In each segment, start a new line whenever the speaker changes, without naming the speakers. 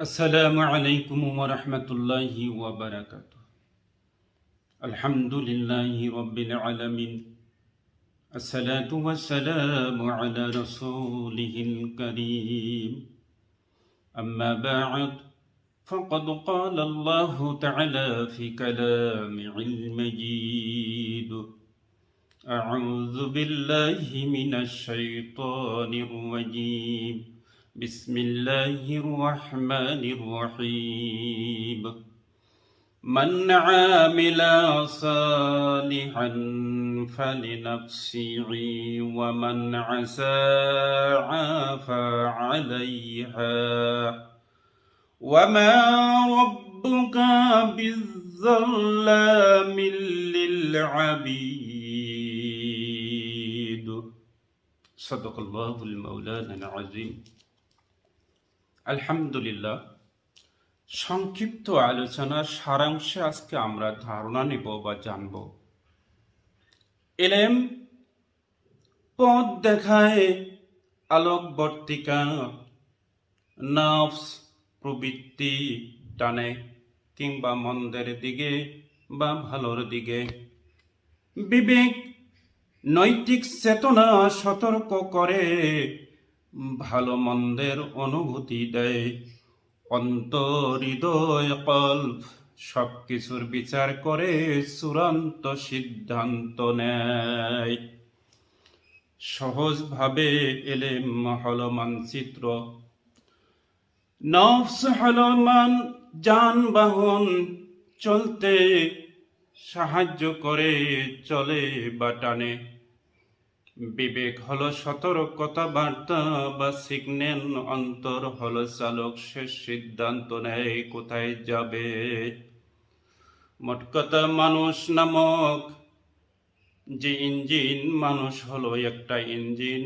السلام عليكم ورحمة الله وبركاته. الحمد لله رب العالمين. الصلاة والسلام على رسوله الكريم. أما بعد فقد قال الله تعالى في كلامه المجيد أعوذ بالله من الشيطان الرجيم. بسم الله الرحمن الرحيم. من عامل صالحا فلنفسه ومن عسى فعليها وما ربك بالظلام للعبيد. صدق الله المولانا العظيم. আলহামদুলিল্লাহ, সংক্ষিপ্ত আলোচনার সারাংশে আজকে আমরা ধারণা নেব বা জানব। এলেম, পথ দেখায় আলোকবর্তিকা, নফস প্রবৃত্তি টানে কিংবা মন্দের দিকে বা ভালোর দিকে। বিবেক নৈতিক চেতনা সতর্ক করে ভালো মন্দের অনুভূতি দেয়। অন্তর হৃদয় কল্প সব কিছুর বিচার করে চূড়ান্ত সিদ্ধান্ত নেয়। সহজভাবে এলে হল মানচিত্র। নফস হল মান, যানবাহন, চলতে সাহায্য করে, চলে বা টানে। বিবেক হলো সতর্কতা বার্তা, বা সিগন্যাল অন্তর হলো চালক শেষ সিদ্ধান্ত নেয় কোথায় যাবে। মোট কথা মানুষ নামক যে ইঞ্জিন, মানুষ হলো একটা ইঞ্জিন।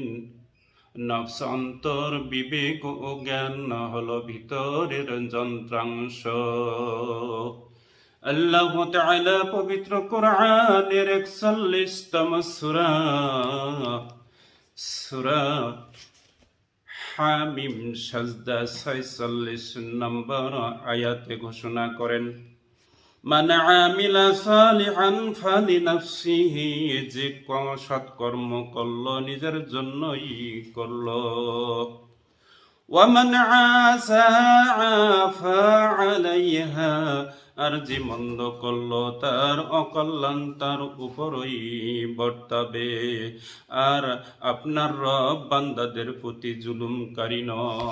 নফস অন্তর বিবেক ও জ্ঞান হলো ভিতরের যন্ত্রাংশ। আল্লাহ তাআলা পবিত্র কোরআনের একচল্লিশতম সূরা সূরা হামিম সাজদা ছয়চল্লিশ নম্বর আয়াতে ঘোষণা করেন, মান আমিলা সালিহান ফালিনাফসিহি যে সৎকর্ম করল, নিজের জন্যই করল। ওয়ামান আসা عليها আর যে মন্দ করল তার অকল্যাণ তার উপরই বর্তাবে। আর আপনার রব বান্দাদের প্রতি জুলুমকারী নয়।